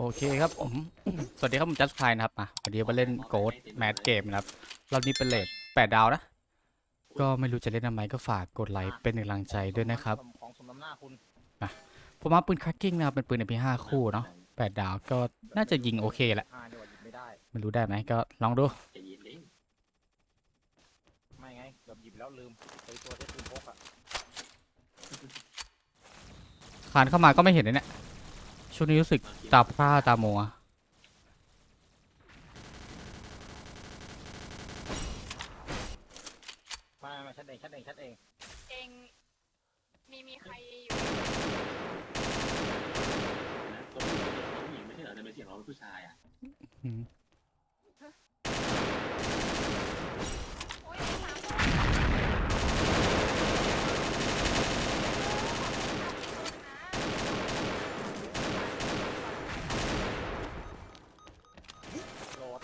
โอเคครับผม สวัสดีครับผมจัสไพนะครับ อะวันนี้มาเล่นโกดแมทเกมนะครับ รอบนี้เป็นเลทแปดดาวนะ ก็ไม่รู้จะเล่นทำไมก็ฝากกดไลค์เป็นกำลังใจด้วยนะครับ ของสมน้ำหน้าคุณผมมาปืนคักกิ้งนะครับ เป็นปืน MP5 คู่เนาะแปดดาวก็น่าจะยิงโอเคแหละอ่าเดี๋ยวยิงไม่ได้ ไม่รู้ได้ไหมก็ลองดูใจเย็นดิไม่ไงเกือบหยิบแล้วลืมไปตัวที่ปืนพกอะคานเข้ามาก็ไม่เห็นเลยเนี่ย ช่วงนี้รู้สึกตาพร่าตามัวมามาชัดเองชัดเองชัดเองเองมีมีใครอยู่นะตัวผู้หญิงตัวผู้หญิงไม่ใช่เหรอแต่เป็นเสียงเราเป็นผู้ชายอะ อืม โอ้ยสามคน โหลด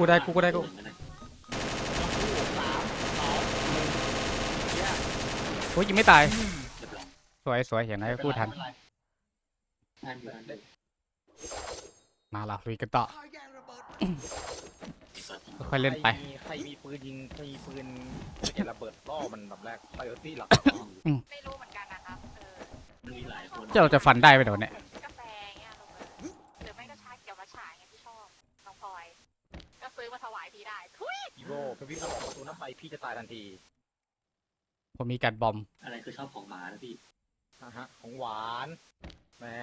กูได้กูก็ได้กูเหมือนนนะสามสองหนึ่งเยี่ยโอ้ยยิงไม่ตายเรียบร้อยสวยสวยอย่างไรก็พูดทันทันอยู่ทันอยู่มาละลุยกันต่ออีกสองค่อยๆเล่นไปใครมีใครมีปืนยิงใครมีปืนไม่ใช่ระเบิดล่อมันแบบแรกไปเอาที่หลักไม่รู้เหมือนกันนะครับเออมันมีหลายคนเจ้าจะฟันได้ไหมเดี๋ยวเนี่ย พี่จะตายทันทีผมมีการบอม อะไรคือชอบของหมานะพี่ นะฮะของหวานแม่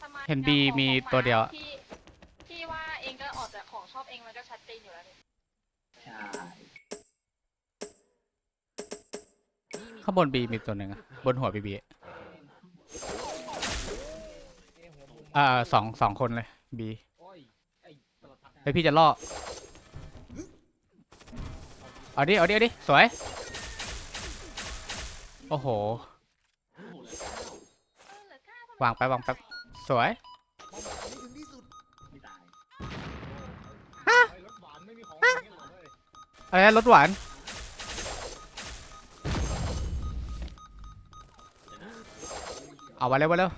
ทำไมเห็นบีมีตัวเดียวอะ ที่ที่ว่าเองก็ออกจากของชอบเองมันก็ชัดเจนอยู่แล้วนี่ใช่ ข้างบนบีมีตัวหนึ่งอะบนหัวบีบีอ่าสองสองคนเลยบีโอ้ยไอ้ตลปัดไปพี่จะล่อ เอาดิ เอาดิ เอาดิ สวย โอ้โห วางไปวางไปสวยฮะอะไรรถหวาน เอาไปเร็วไปเลย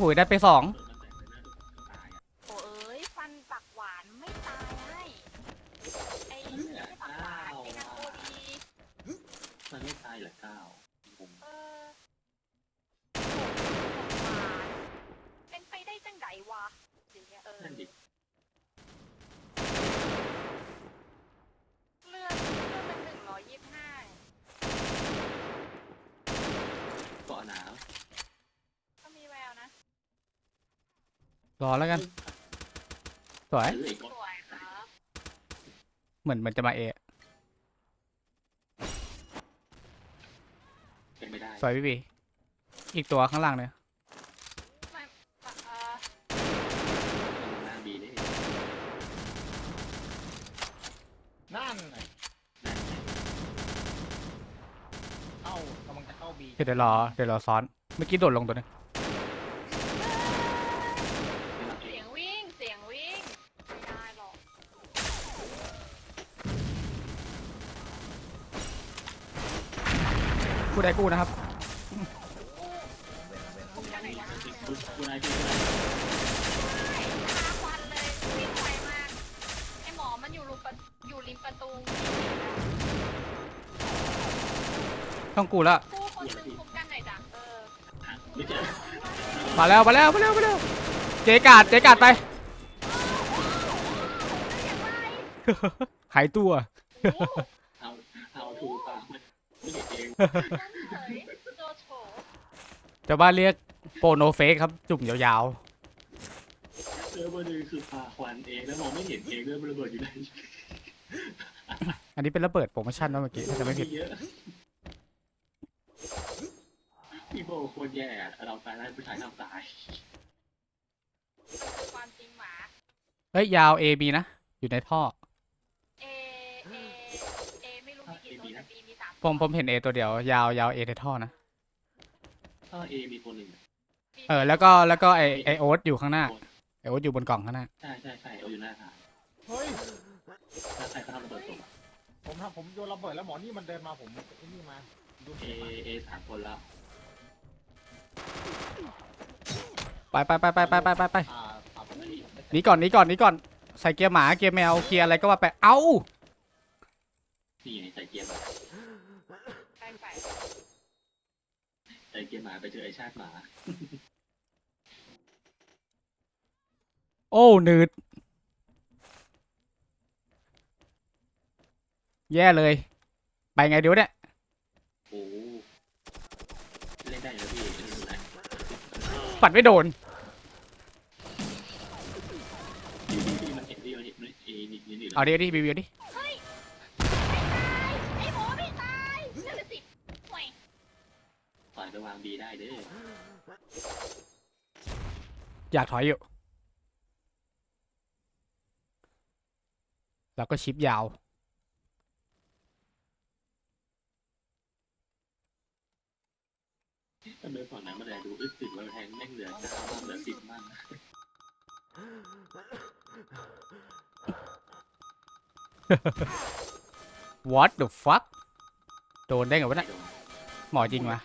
โอ้โหได้ไปสองเปิดมันแตกเลยนะตายอะโอ้เอ้ยฟันปากหวานไม่ตายไอ้ไม่ใช่ปากหวานไอ้นางโอดีมันไม่ตายเหรอก้าวผมเออเป็นไปได้จังไดวะอย่างเงี้ยเออนั่นดิ เลือดเลือดเป็นหนึ่งร้อยยี่สิบห้า เกาะหนาว ก็มีแววนะ รอแล้วกัน สวยหรืออีกสวยครับเหมือนมันจะมาเอะเป็นไม่ได้สวยพี่บีอีกตัวข้างล่างเนี่ยไม่เออหน้าบีนี่นั่นไงเข้ากำลังจะเข้าบีเดี๋ยวรอเดี๋ยวรอซ้อน เมื่อกี้โดดลงตัวนึง ไม่รับเอ เสี ง ยงวิ่ง เสียงวิ่ง ไม่ได้หรอก กู้ได้กู้นะครับผมจะไหนวะคุณคุณนายพี่ควันเลยวิ่งไวมากไอหมอมันอยู่รูปะอยู่ริมประตูต้องกู้แล้วผู้คนหนึ่งคุมกันหน่อยจ้ะเออไม่เจอมาแล้วมาแล้วมาแล้วมาแล้วเจ๊กาดเจ๊กาดไป หายตัวโอ้โหเอาเอาถูกปากไม่ ชาวบ้านเรียกโปโนเฟกครับจุ่มยาวเจอประเด็นคือพาควันเองแล้วมองไม่เห็นเองด้วยมันระเบิดอยู่ไหนๆ อันนี้เป็นระเบิดโปรโมชั่นนะเมื่อกี้ถ้าจะไม่ผิด เยอะพี่โบโคตรแย่เราตายได้ผู้ชายทำตายมันคือความจริงหมา เฮ้ยยาว A B นะ อยู่ในท่อเอ เอ เอ ไม่รู้มีกี่ตัวแต่บีมีสามผมผมเห็น A ตัวเดียวยาวยาว A ในท่อนะ ถ้าเอมีตัวหนึ่งมเออ แล้วก็แล้วก็ไอไอโอ๊ตอยู่ข้างหน้าไอโอ๊ตอยู่บนกล่องข้างหน้า ใช่ใช่ใช่เอาอยู่หน้าฐานเฮ้ยถ้าใครเขาทำระเบิดตกอะผมทำผมโยนระเบิดแล้วหมอนี่มันเดินมาผมไอ้นี่มาดูเอเอสามคนแล้วไปไปไปไปไปไปไปไปอ่าตับไม่มีไม่หนีก่อนหนีก่อนหนีก่อนใส่เกียร์หมาเกียร์แมวเกียร์อะไรก็ว่าไปเอ้า นี่ไงใส่เกียร์หมาใกล้ไปใส่เกียร์หมาไปเจอไอชาติหมา โอ้หนืด แย่เลย ไปไงเดี๋ยวเนี่ย โอ้เล่นได้แล้วพี่เล่นดูนะปัดไม่โดน อยู่ดีๆมันเห็นพี่มันเห็นเอนิดนิดนิดเอาดิเอาดิบิวดิเฮ้ยไฝ่ายไปวางบีได้เด้ออยากถอยอยู่ แล้วก็ชิปยาว ทำไมฝั่งนั้นมาแดดูอึดสึกว่าแทงแม่งเหลือเก้าบ้างเหลือสิบบ้าง what the fuck โดนได้ไงวะไม่เนี่ยโดนหมอจริงวะ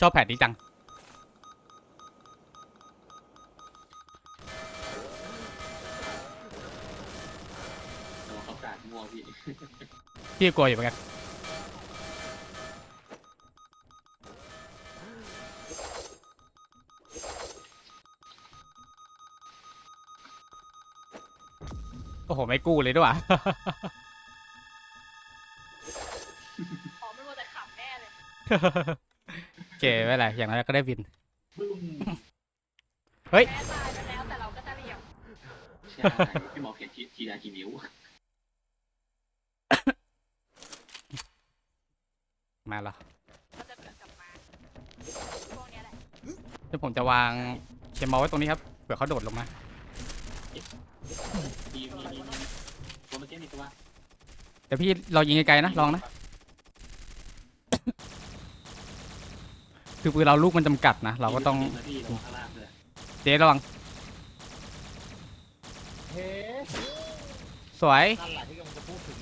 ชอบแผนนี้จังแต่ว่าเขากาดมั่วพี่พี่กลัวอยู่เหมือนกันโอ้โห ไม่กู้เลยด้วยวะ ๆหมอไม่มัวแต่ขำแน่เลย โอเคไม่เป็นไรอย่างนั้นก็ได้วินบึ้มเฮ้ย แม่ตายไปแล้วแต่เราก็จะเรียบใช่พี่หมอเขียนทีทีดากี่นิ้วมาแล้วก็จะเกิดกลับมาพวกเนี้ยแหละเดี๋ยวผมจะวางเคมอลไว้ตรงนี้ครับเผื่อเขาโดดลงมามีมีมีมีตัวเมื่อกี้มีตัวเดี๋ยวพี่เรายิงไกลๆนะลองนะ คือปืนเราลูกมันจำกัดนะ เราก็ต้องมีพี่ลงข้างล่างเลยเจ๊ระวังเฮ้สวย นั่นแหละที่กำลังจะพูดถึง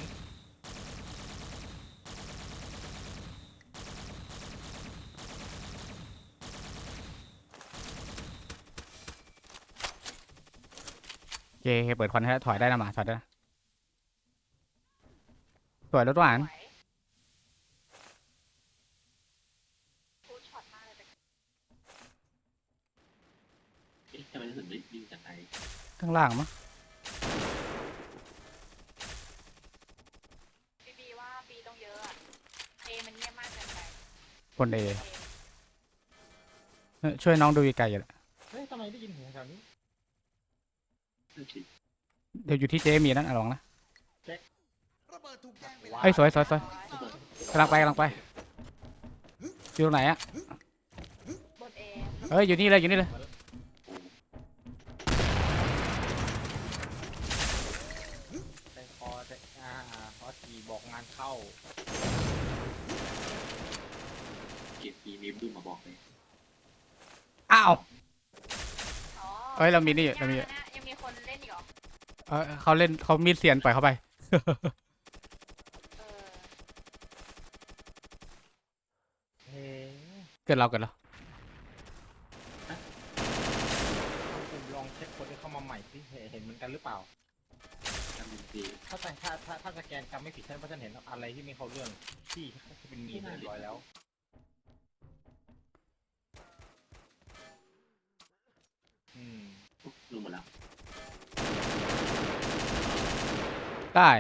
โอเคเปิดควันให้แล้วถอยได้นะหมาถอยได้นะสวยรถหวาน ไหวพูดช็อตมากเลยแต่ เอ๊ะทำไมรู้สึกได้ยิงจากไหน ข้างล่างมั้งบีบีว่าบีต้องเยอะอะเอมันเงียบมากเกินไปคนเอเอช่วยน้องดูไกลๆอยู่เฮ้ยทำไมได้ยินเสียงแถวนี้นั่นสิเดี๋ยวอยู่ที่เจ๊มีนั่นอะลองนะว้าวเอ้ยสวยสวยสวยกำลังไปกำลังไปอยู่ตรงไหนอะบนเอเอ้ยอยู่นี่เลยอยู่นี่เลย แต่พอแต่อ่าพอทีบอกงานเข้า เก็บ มีมีบึ้มมาบอกเลยอ้าว อ๋อเอ้ยเรามีนี่เรามี ยังนะยังมีคนเล่นอีกเหรอเออเขาเล่นเขามีดเสียนปล่อยเขาไป เออเฮ้เกิดเราเกิดเราผมลองเช็คคนที่เข้ามาใหม่สิเห็นเหมือนกันหรือเปล่า ทำเป็นสีถ้าแต่ถ้าถ้าถ้าสแกนจำไม่ผิดฉันว่าฉันเห็นอะไรที่ไม่เข้าเรื่องที่เป็นมีดเรียบร้อยแล้ว ลงหมดแล้วได้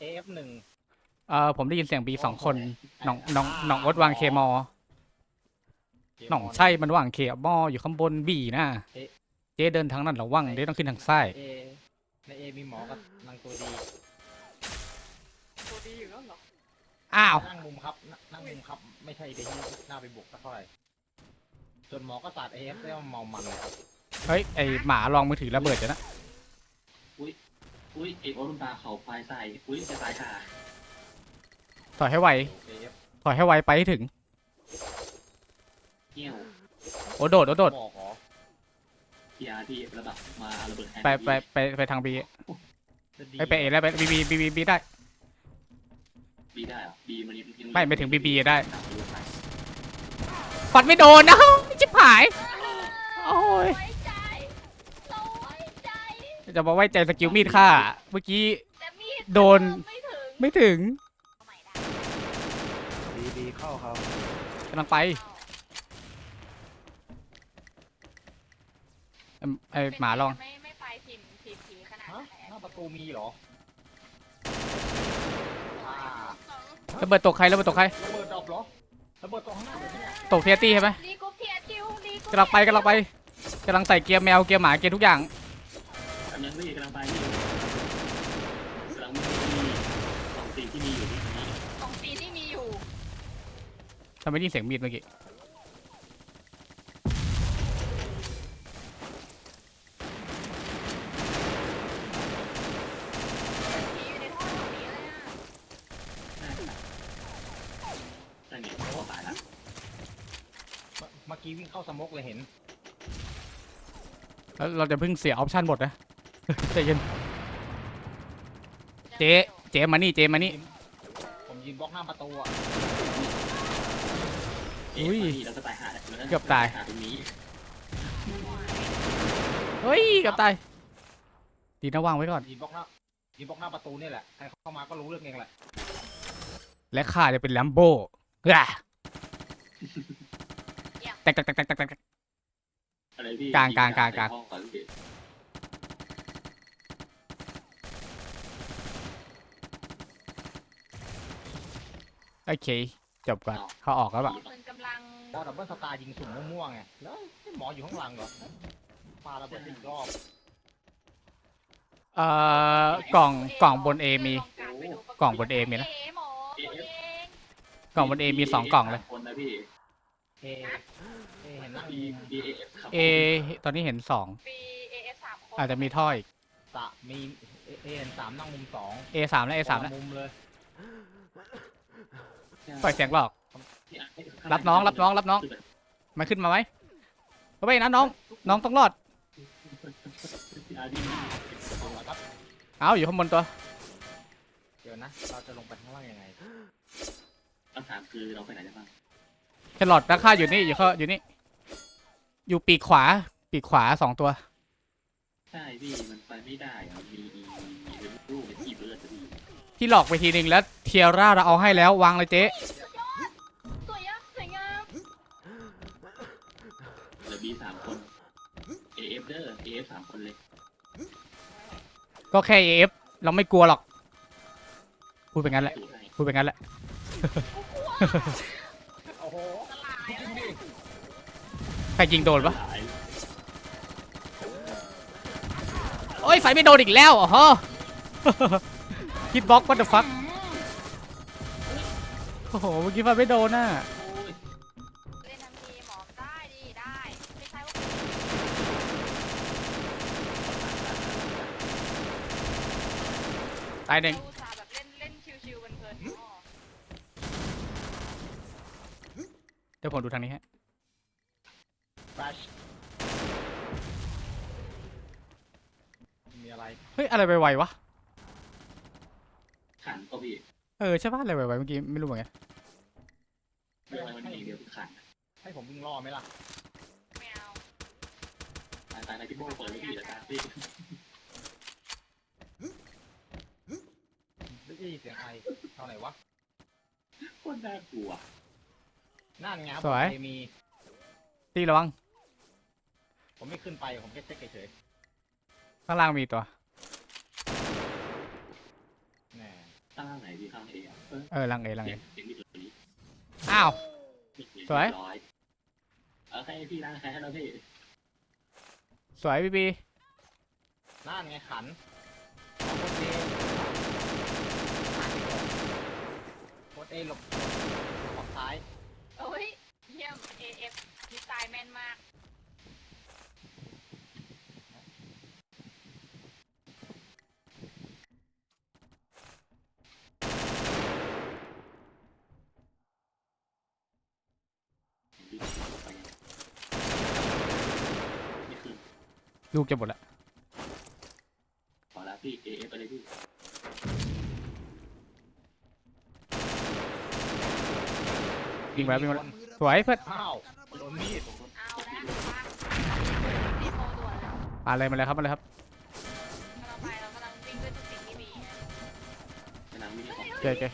AF หนึ่งเออผมได้ยินเสียงบีสองคนน้องน้องน้องโอ๊ตวางเคมอน้องใช่มันวางเคมออยู่ข้างบนบีนะเจ๊เดินทางนั้นระวังเจ๊ต้องขึ้นทางซ้าย เอในเอมีหมอกับนางตัวดีตัวดีอยู่แล้วเหรอ อ้าว นั่งมุมครับนนั่งมุมครับ ไม่ใช่เดที่หน้าไปบุกสักเท่าไหร่ ส่วนหมอก็ตัด AF ได้ว่าเมามันเลยครับเฮ้ยไอหมาลองมือถือระเบิดจ้ะนะอุ้ยเอโอรุนตาเขาปลายใส่อุ้ยจะตายค่ะถอยให้ไวเอฟถอยให้ไวไปให้ถึงเที่ยวโอ้โดดโอ้โดดบอกเหรอพีอาร์ที่ระดับมาระเบิดแทนไปไปไปไปทางบีจะดีไปไปเอแล้วไปบีบีบีบีบีได้ บีได้เหรอบีมันยังไม่ไม่ถึง BB ได้ต่างประเทศไป ฟันไม่โดนนะชิบหาย โอ้ย ไว้ใจเราไว้ใจจะมาไว้ใจสกิลมีดฆ่าเมื่อกี้ แต่มีดโดน ไม่ถึงไม่ถึงเอาใหม่ได้ดีดีเข้าเขากำลังไปเอิ่มไอหมาลอง ไม่ไม่ไปถิ่นถิ่นผีขนาดฮะนั้นหน้าประตูมีเหรอระเบิดตกใครระเบิดตกใครระเบิดดรอปเหรอ ระเบิดตรงข้างหน้าเลยเนี่ยตกเทียตี้ใช่ไหมรีกรุ๊ปเทียร์คิวรีรุ๊ปกำลังไปกำลังไปกำลังใส่เกียร์แมวเกียร์หมาเกียร์ทุกอย่างกำลังไม่กำลังไปนี่กำลังไม่มีสองสิ่งที่มีอยู่ที่นี้ของปีที่มีอยู่ทำไมได้ยินเสียงมีดเมื่อกี้ ผีอยู่ในท่อผีเลยอะ นั่นไงเขาก็ตายละ เมื่อเมื่อ กี้วิ่งเข้าสโมกเลยเห็น แล้วเราจะเพิ่งเสียออปชั่นหมดนะ ใจเย็น เจ๊ เจมานี่ เจมานี่ ผมยืนบล็อกหน้าประตูอะอุ้ยเะนี่เราก็ตายหาแล้วนะเกือบตายหาตรงนี้เฮ้ยเกับตาย ดีนะวางไว้ก่อน ยืนบล็อกหน้ายืนบล็อกหน้าประตูนี่แหละ ใครเข้ามาก็รู้เรื่องเองแหละ และข้าจะเป็นแลมโบ้อะแตกแตกแตกแตกแตกแตก อะไรพี่กลางกลางกลางกลาง ในห้อก่อนพี่โอเค จบก่อนเขาออกแล้วปะมันกำลังพอดับเบิลสตาร์ยิงสุ่มมั่วๆไง แล้วไอ้หมออยู่ข้างหลังเหรอปาระเบิดอีกรอบเอ่อกล่องกล่องบนเอมีลงไปดูกล่องบน A มีนะ เอ๋หมอตัวเองกล่องบนเอมีสองกล่องเลย คนนะพี่ เอเอเห็นนั่ง B B A F ครับเอตอนนี้เห็นสองปีเอเอสามคนอาจจะมีท่ออีกสะมีเอเอเห็นสามนั่งมุมสองเอสามและเอสามแล้วมุมเลยปล่อยเสียงหลอก รับน้องรับน้องรับน้องมาขึ้นมาไหมเอาไปนะน้อง น้องต้องรอดอาร์ดีเอาละครับเอาอยู่ข้างบนตัว เดี๋ยวนะ เราจะลงไปข้างล่างยังไงคำถามคือเราไปไหนได้บ้าง แครอทราคาอยู่นี่อยู่ข้าอยู่นี่ อยู่ปีกขวา ปีกขวาสองตัว ใช่พี่มันไปไม่ได้อะมีมีมีเป็นรูปเป็นที่เบิร์ดอะพี่ที่หลอกไปทีนึงแล้วเทียร่าเราเอาให้แล้ววางเลยเจ๊สวยอะสวยงามเหลือ B สามคน A F เด้อ A F สามคนเลยก็แค่เอฟเราไม่กลัวหรอกพูดเป็นงั้นแหละสูตรให้พูดเป็นงั้นแหละโใครยิงโดนปะโอ้ยไฟไม่โดนอีกแล้วอ๋อคิดบล็อกวัตเตอร์ฟัคโอ้โหเมื่อกี้ไฟไม่โดนน่ะเล่นทันทีหมอได้ดีได้ไม่ใช่ว่าตายหนึ่งอุตส่าห์แบบเล่นเล่นชิวๆเพลินๆอ๋อเดี๋ยวผมดูทางนี้ฮะ แฟชมีอะไร เฮ้ย อะไรไวๆวะ ขันก็พี่เออใช่ป่ะอะไรไวๆเมื่อกี้ไม่รู้เหมือนกันเรื่องอะไรมันมีเดียวคือขันให้ผมวิ่งล่อไหมล่ะไม่เอาตายตายตายพี่โบ้เปิดเลยพี่เดี๋ยวตามพี่ได้ยินเสียงไอเท่าไหร่วะโคตรน่ากลัวนั่นไงครับสวยเคมีตีระวัง ผมไม่ขึ้นไป ผมแค่เช็คเฉยข้างล่างมีตัว ๆ แหน่ตั้งไหนพี่ข้างเองเออเออลังเอลังเสีเอยงเสียงมีตัวนี้อ้าว สวย ร้อยเอาให้พี่ร่างใครให้เราพี่สวยบีบีนั่นไงขันโคตรเอโคตรเอหลบออกซ้ายเอ้ยเยี่ยม AF ดีไซน์แม่นมาก ลูกจะหมดละขอแล้วพี่เอเอไปเลยพี่วิ่งไปแล้ววิ่งไปแล้วสวยเพื่อนอ้าวโดนมีดเอาแล้วว่าดีโคด่วนแล้วมาเลยมาเลยครับมาเลยครับเราไปเรากำลังวิ่งด้วยทุกสิ่งที่มีไงกำลังวิ่งของเจอเจอ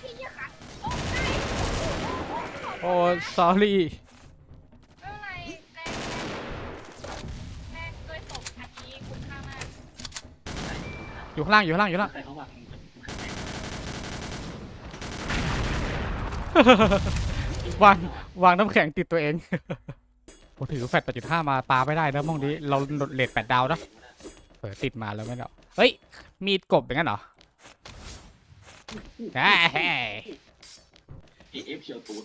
โอ้ sorry ไม่เป็นไรแรกแรกด้วยศพอันนี้คุ้มค่ามาก อยู่ข้างล่างอยู่ข้างล่างอยู่ข้างล่าง ใครเขาว่าวางวางน้ำแข็งติดตัวเองโอ้ถือแฟลช8.5 มาปาไม่ได้นะมองนี้เราเลทแปดดาวนะเปิดติดมาแล้วไม่เอาเฮ้ย มีดกบอย่างนั้นเหรอแหม่เอเอฟเชียวตูด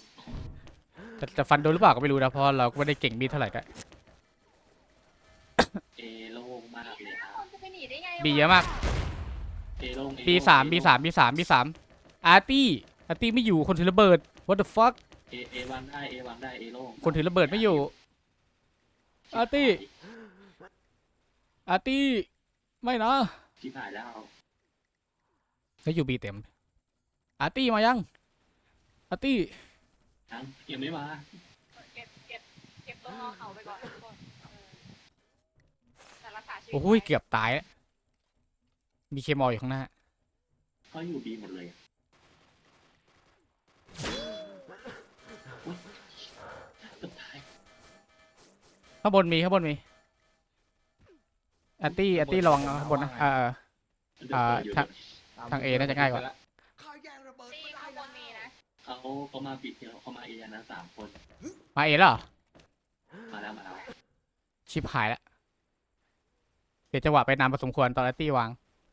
จะจะฟันโดนหรือเปล่าก็ไม่รู้นะเพราะเราก็ไม่ได้เก่งมีดเท่าไหร่ก็เอโล่งมากเลยครับคนจะไปหนีได้ไงวบีเยอะมาก เอโล่งบีสามบีสามบีสามบีสามอาร์ตี้อาร์ตี้ไม่อยู่คนถือระเบิด what the fuck เอเอวางได้เอวางได้เอโล่งคนถือระเบิดไม่อยู่ อาร์ตี้อาร์ตี้ไม่นะชิบหายแล้วแล้วอยู่บีเต็ม อาร์ตี้มายัง อาร์ตี้ทั้งยังไม่มาเก็บเก็บเก็บตัวงอเขาไปก่อนทุกคนเออแต่รักษาชีวิตโอ้ยเกือบตายอะ มีเคมอลอยู่ข้างหน้าเขาอยู่บีหมดเลยอะอุ๊ยสุดท้ายข้างบนมีข้างบนมีอาร์ตี้อาร์ตี้ระวังข้างบนนะเออเออ อ่าทาง ทาง A น่าจะง่ายกว่าข้าแย่งระเบิดที่ไม่ได้ข้างบแล้วนมีนะเขาเขามาปิดเนี่ยเขามาเอนะสามคน มาเอแล้วเหรอมาแล้วมาแล้ว ชิปหายแล้วเดี๋ยวจังหวะไปนานพอสมควรตอนอาร์ตี้วาง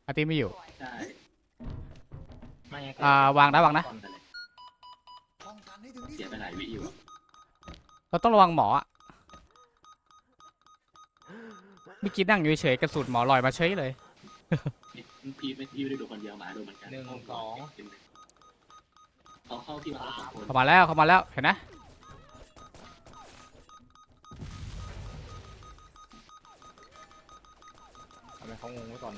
อาร์ตี้ไม่อยู่สวยใช่ไม่งั้นก็อ่าวางนะวางนะก่อเลยป้องกันให้ถึงที่เสียสุดไปหลายวิอยู่เราต้องระวังหมออะเมื่อกี้นั่งอยู่เฉยๆกระสุนหมอลอยมาเฉยเลย พี่ไม่พี่ไม่ได้ดูคนเดียวหมาดูเหมือนกันหนึ่งสอง เขาเข้าที่มาแล้วสองคนเข้ามาแล้วเข้ามาแล้วเห็นนะ ทำไมเขางงไว้ก่อน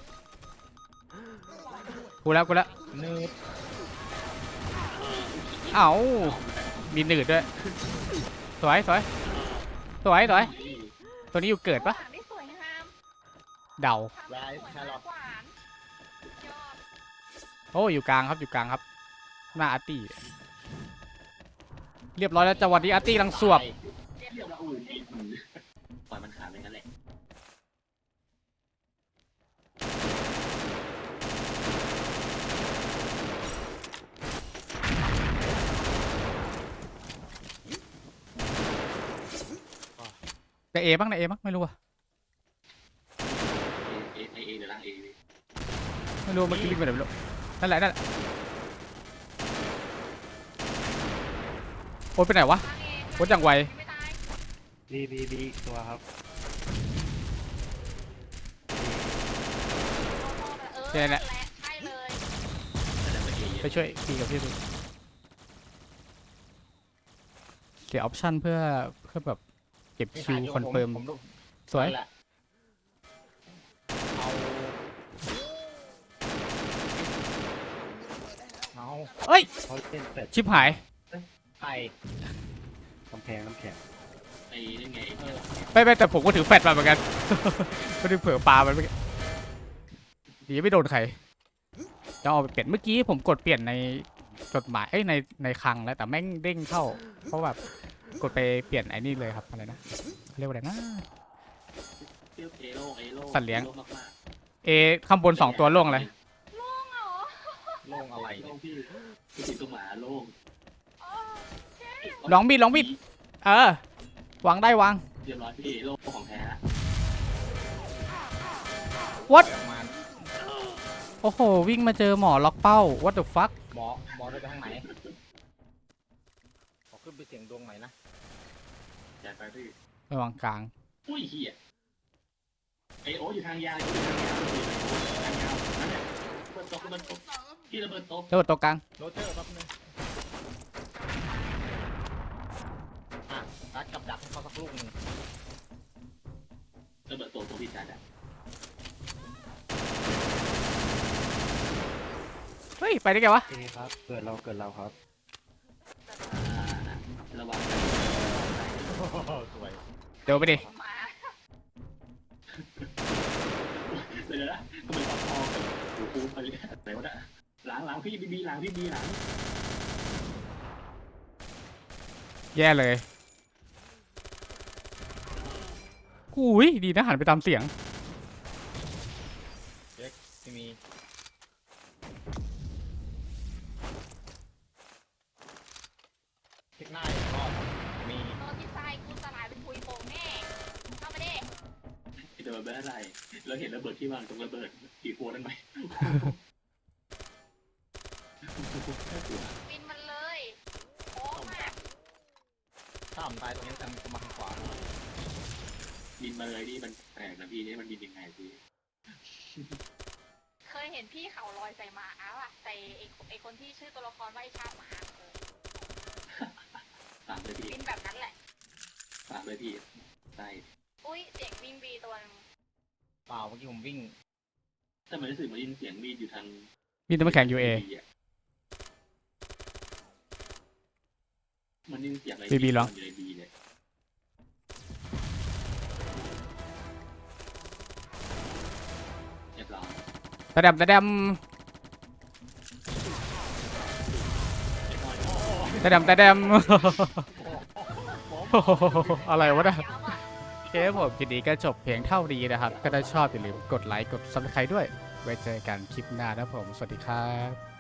กูแล้วกูแล้วนืดเอ้ามีหนืดด้วย สวยสวยสวยสวยตัวนี้อยู่เกิดปะหวานได้สวยงามเดาทำได้สวยหวานยอดโอ้อยู่กลางครับอยู่กลางครับ หน้าอาร์ตี้เรียบร้อยแล้วจังหวะนี้อาร์ตี้กำลังสวบเรียบร้อยอุ่นอีกปล่อยมันขาดไปงั้นแหละ เอบ้างนะเอบ้างไม่รู้อะเอเอเอเดี๋ยวล่างเอไม่รู้เมื่อกี้วิ่งไปไหนไม่รู้นั่นแหละนั่นแหละโอ๊ตไปไหนวะวางเองโอ๊ตอย่างไวไม่ตายบีบีบีอีกตัวครับเออและใช่เลยแต่แล้วก็เอเยไปช่วยพี่กับพี่ดูเสียออปชั่นเพื่อเพื่อแบบ เก็บคิวคอนเฟิร์มผมดูสวยนั่นแหละเอาเอาเอ้ย เขาเล่นเป็ดชิปหาย ไข่กำแพงน้ำแข็งไอ้นี่ไงไอ้เออไม่ไม่แต่ผมก็ถือแฟลชมาเหมือนกันไม่ได้เผื่อปลามันเมื่อกี้ดีไม่โดนใครจะเอาไปเปลี่ยนเมื่อกี้ผมกดเปลี่ยนในจดหมายเอ้ยในในคลังแล้วแต่แม่งเด้งเข้า เพราะแบบ กดไปเปลี่ยนไอ้นี่เลยครับอะไรนะเขาเรียกว่าอะไรนะเที่ยวเอโล่เอโล่สัตว์เลี้ยงโมากเอข้างบนสองตัวล่วงเลยล่วงเหรอโล่งอะไรโล่เนี่ยพี่พี่ติดตัวหมาโล่งโอ้ลองบิดลองบิดเออวางได้วางเรียบร้อยพี่โล่ของแท้ละ What ประมาณโอ้โหวิ่งมาเจอหมอล็อกเป้า what the fuck หมอหมอได้ไปทางไหน ขอขึ้นไปเสียงดวงหน่อยนะ จากไปพี่ระหว่างกลาง อุ้ยเฮียไอโออยู่ทางยาวอยู่ทางยาวทางยาวนั่นเบิดตกระเบิดตกพี่ระเบิดตกระเบิดตัวกลาง โรเจอร์แป๊บนึงอะรัดกับดักเขาสักลูกหนึงระเบิดตกตัวพี่ชายอะเฮ้ย ไปได้ไงวะเครับ เกิดเราเกิดเราครับ ระวัง สวยเดี๋ยวไปดิมาเดี๋ยวนะก็เป็นปอกคอกับหูปูไปเลยไหนวะเนี่ยหลังหลังพี่บีบีหลังพี่บีหลังแย่เลยหูยดีนะหันไปตามเสียงไม่มีพลิกหน้าอีกรอบมี โดนที่ทรายกูสลายเป็นปุยโป่งแน่เข้ามาดิ ไอ้ตัวระเบิดอะไรเราเห็นระเบิดที่วางตรงระเบิดกี่โคนั่นไหมบินมันเลยโค้งมากถ้าผมตายตรงนี้จะจะมาทางขวาบินมาเลยนี่มันแปลกนะพี่นี่มันบินยังไงพี่เคยเห็นพี่เขาลอยใส่หมาอะใส่ไอ้ไอ้คนที่ชื่อตัวละครว่าไอ้ชาติหมาเออตามเลยพี่บินแบบนั้นแหละตามเลยพี่ใช่อุ้ยเสียงวิ่งบีตัวนึง เปล่าเมื่อกี้ผมวิ่งแต่มันรู้สึกมันยินเสียงมีดอยู่ทางมีน้ำแข็ง UA มันยินเสียงอะไรบีบีเหรอ ยู่ในบีเนี่ยเรียบร้อยตะแดมตะแดมเรียบร้อยตะแดมตะแดมอะไรวะเนี่ยยาวอะโอ เคผมคลิปนี้ก็จบเพียงเท่านี้นะครับ ก็ถ้าชอบอย่าลืมกดไลค์กด subscribe ด้วย ไว้เจอกันคลิปหน้านะผม สวัสดีครับ